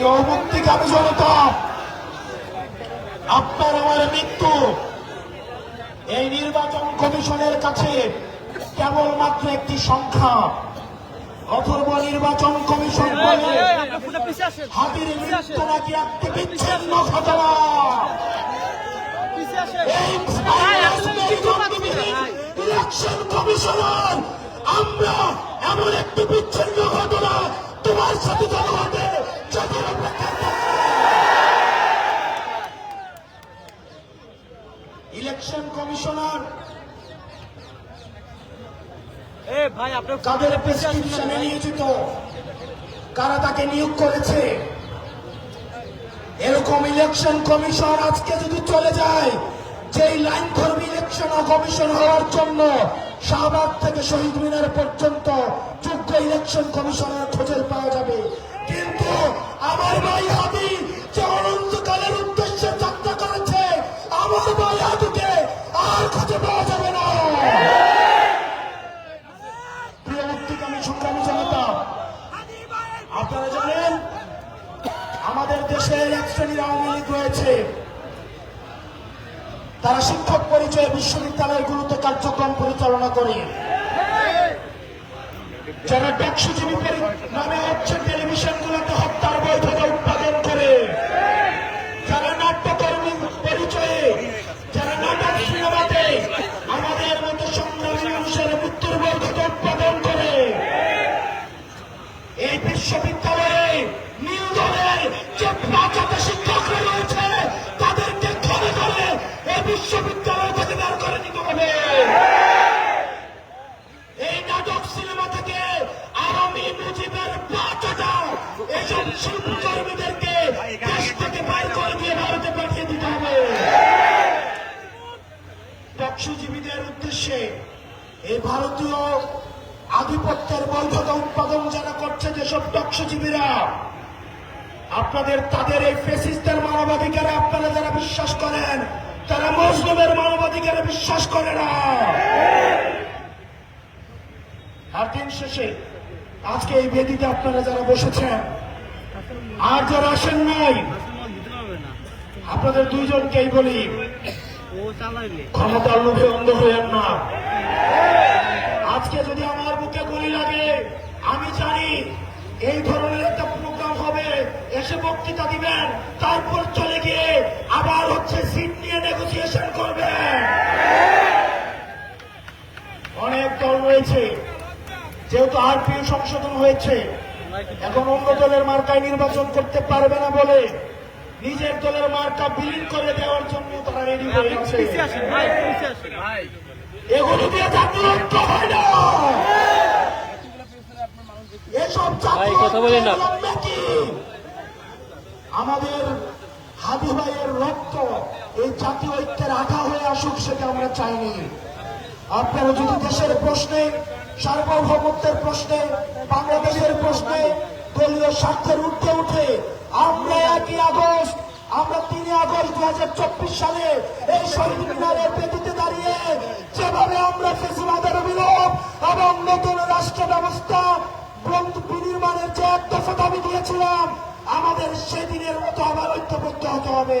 প্রিয় মুক্তিকামী জনতা আপনার আমার মৃত্যু। এই নির্বাচন কমিশনের কাছে কেবলমাত্র একটি সংখ্যা। অথর্ব নির্বাচন কমিশন বলে হাতির মৃত্যু নাকি একটি বিচ্ছিন্ন ঘটনা? ইলেকশন কমিশনার আমরা এমন একটি বিচ্ছিন্ন ঘটনা তোমার সাথে জনগণে যদি ইলেকশন কমিশনার। ভাই আপনার কাদের প্রেসক্রিপশনে নিয়োজিত। কারা তাকে নিয়োগ করেছে? এরকম ইলেকশন কমিশন আজকে যদি চলে যায় যেই লাইন ধর্মী ইলেকশন কমিশন হওয়ার জন্য শাহবাগ থেকে শহীদ মিনার পর্যন্ত যোগ্য ইলেকশন কমিশনের খোঁজের পাওয়া যাবে। কিন্তু আমার ভাই হাদি যে অনন্তকালের উদ্দেশ্যে যাত্রা করেছে, আমার ভাই হাদিকে আর খুঁজে পাওয়া যাবে না। প্রিয় মুক্তিকামী সংগ্রামী জনতা, আপনারা জানেন, আমাদের দেশে এক শ্রেণির আওয়ামী লীগ রয়েছে। তারা শিক্ষক পরিচয়ে বিশ্ববিদ্যালয়গুলোতে কার্যক্রম পরিচালনা করে। যারা ব্যবসাজীবী নামে হচ্ছে টেলিভিশনগুলোতে হত্যার উদ্দেশ্যে এই ভারতীয় আধিপত্যের বৈধতা উৎপাদন যারা করছে যেসব টকসুজীবীরা আপনাদের, তাদের এই ফেসিস্টের মানবাধিকারে আপনারা যারা বিশ্বাস করেন, তারা মজলুমের মানবাধিকারে বিশ্বাস করে না। আর দিন শেষে আজকে এই বেদিতে আপনারা যারা বসেছেন, আর যারা আসেন নাই, আপনাদের দুইজনকেই বলি ক্ষমতার লোভে অন্ধ হইয়েন না। আজকে যদি আমার বুকে গুলি লাগে, আমি জানি এই ধরনের একটা প্রোগ্রাম হবে। এসে বক্তৃতা দিবেন, তারপর চলে গিয়ে আবার হচ্ছে সিট নিয়ে নেগোসিয়েশন করবেন। অনেক দল রয়েছে, যেহেতু আর আরপিও সংশোধন হয়েছে, এখন অন্য দলের মার্কায় নির্বাচন করতে পারবে না বলে নিজের দলের মার্কা বিলীন করে দেওয়ার জন্য এগুলো দিয়ে ঐক্য হয় না। এসব কথা বলেন না। আমাদের হাদি ভাইয়ের রক্ত এই জাতীয় ঐক্যের আঠা হয়ে আসুক সেটা আমরা চাইনি। আপনারা যদি দেশের প্রশ্নে সার্বভৌমত্বের প্রশ্নে বাংলাদেশের প্রশ্নে দলীয় স্বার্থের উঠে উঠে আমরা একই আগস্ট আমরা তিনই আগস্ট দু হাজার চব্বিশ সালে এই শহীদ মিনারের বেদিতে দাঁড়িয়ে যেভাবে আমরা ফেসিবাদের বিলোপ এবং নতুন রাষ্ট্র ব্যবস্থা বিনির্মাণের যে এক দফা দাবি দিয়েছিলাম, আমাদের সেদিনের মতো আবার ঐক্যবদ্ধ হতে হবে।